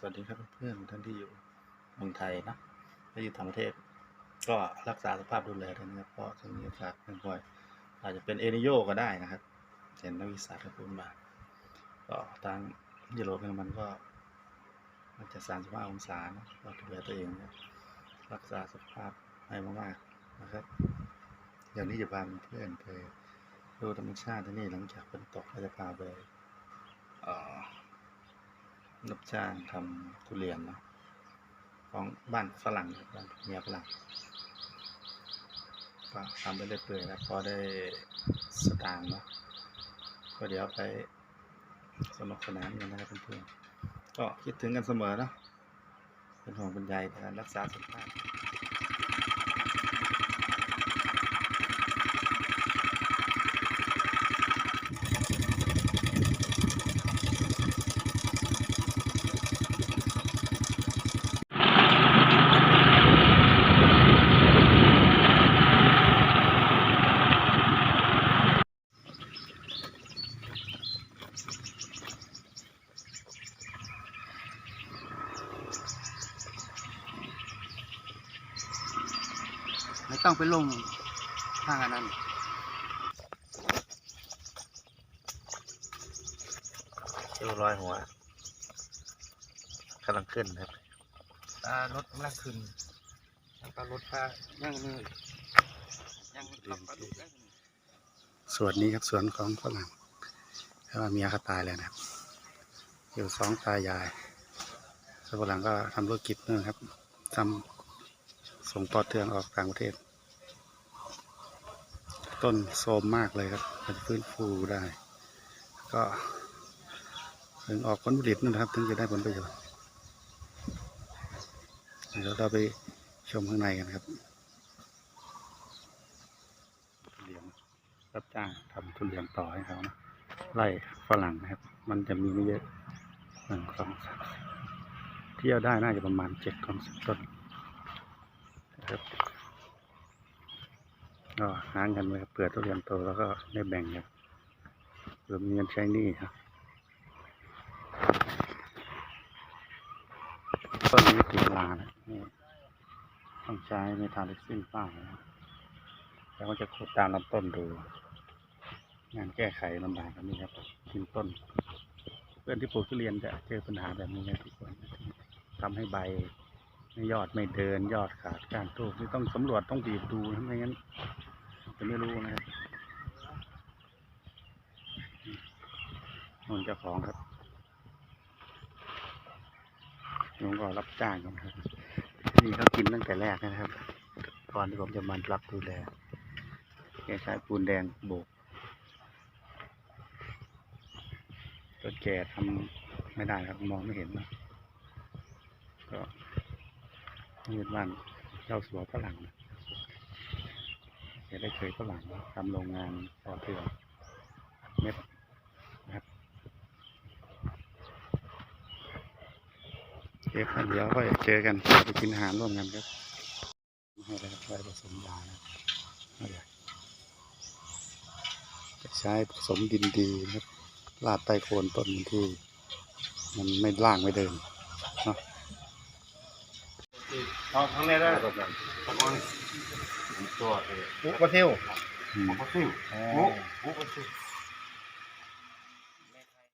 สวัสดีครับเพื่อนท่านที่อยู่เมืองไทยนะและอยู่ต่างประเทศ ก็รักษาสภาพดูแลด้วยนะครับ เพราะช่วงนี้อากาศเป็นบ่อยอาจจะเป็นเอนิโยก็ได้นะครับ เห็นนักวิชาการพูดมาก็ทางยุโรปมันก็ มันจะสามสิบห้าองศานะก็ดูแลตัวเองนะรักษาสภาพให้มากๆนะครับอย่างนี้จะพาเพื่อนไปดูธรรมชาติที่นี่หลังจากฝนตกก็จะพาไปเอ่อ รับจ้างทำทุเรียนนะของบ้านฝรั่งบ้านเมียฝรั่งก็ทำไปเรื่อยๆแล้วพอได้สตางค์เนาะก็เดี๋ยวไปสนุกสนานกันนะครับเพื่อนๆก็คิดถึงกันเสมอนะเป็นห่วงเป็นใยในการรักษาสุขภาพ ไม่ต้องไปลงทางอันนั้นเอวร้อยหัวกำลังขึ้นครับตารถกำลังขึ้นแล้วก็รถพายังนี่ยังขับมาดูได้ส่วนนี้ครับสวนของฝรั่งแต่ว่าเมียเขาตายแล้วนะครับ อยู่สองตายายส่วนฝรั่งก็ทำธุรกิจนู่นครับทำ ส่งปอเทืองออกต่างประเทศ ต้นโทมมากเลยครับ มันจะฟื้นฟูได้ ก็ถึงออกผลผลิตนะครับ ถึงจะได้ผลประโยชน์เดี๋ยวเราไปชมข้างในกันครับเรียนรับจ้างทำทุเรียนต่อให้เขานะไล่ฝรั่งนะครับ มันจะมีไม่เยอะหนึ่งสองสามสี่เที่ยวได้น่าจะประมาณเจ็ดของสิบต้น ครับก็หาเงินไว้ครับเผื่อทุเรียนโตแล้วก็ได้แบ่งกันเผื่อมีเงินใช้หนี้ครับต้นนี้ติดลานะนี่ต้องใช้เมทางลิกซินป้ายนะแล้วก็จะขุดตามลำต้นดู งานแก้ไขลำบากแบบนี้ครับกินต้น เพื่อนที่ปลูกทุเรียนจะเจอปัญหาแบบนี้นะทุกคนทำให้ใบ ยอดไม่เดินยอดขาดการทูกนี่ต้องสำรวจต้องบีบดูนะไม่งั้นจะไม่รู้นะครับนนเจ้าของครับน้องก็รับจ้างครับนี่เขากินตั้งแต่แรกนะครับก่อนที่ผมจะมารับดูแลแกใช้ปูนแดงโบกตัวแก่ทำไม่ได้ครับมองไม่เห็นนะก็ นี่เป็นบ้านเจ้าสัวฝรั่งนะได้เคยฝรั่งทำโรงงานต่อเถื่อเม็ดนะครับเคครับเดี๋ยวก็เจอกันไปกินอาหารร่วมกันครับให้แล้ครับไว้ผสมยานะเดี๋ยวจะใช้ผสมดินดีนะครับลาดใต้โคนต้นที่ มันไม่ล่างไม่เดิน เอาทั้งนี้ได้ตัวเอปุ๊บปลาซิวอืมปลาซิวอ๋อปุ๊บปุ๊บปลาซิว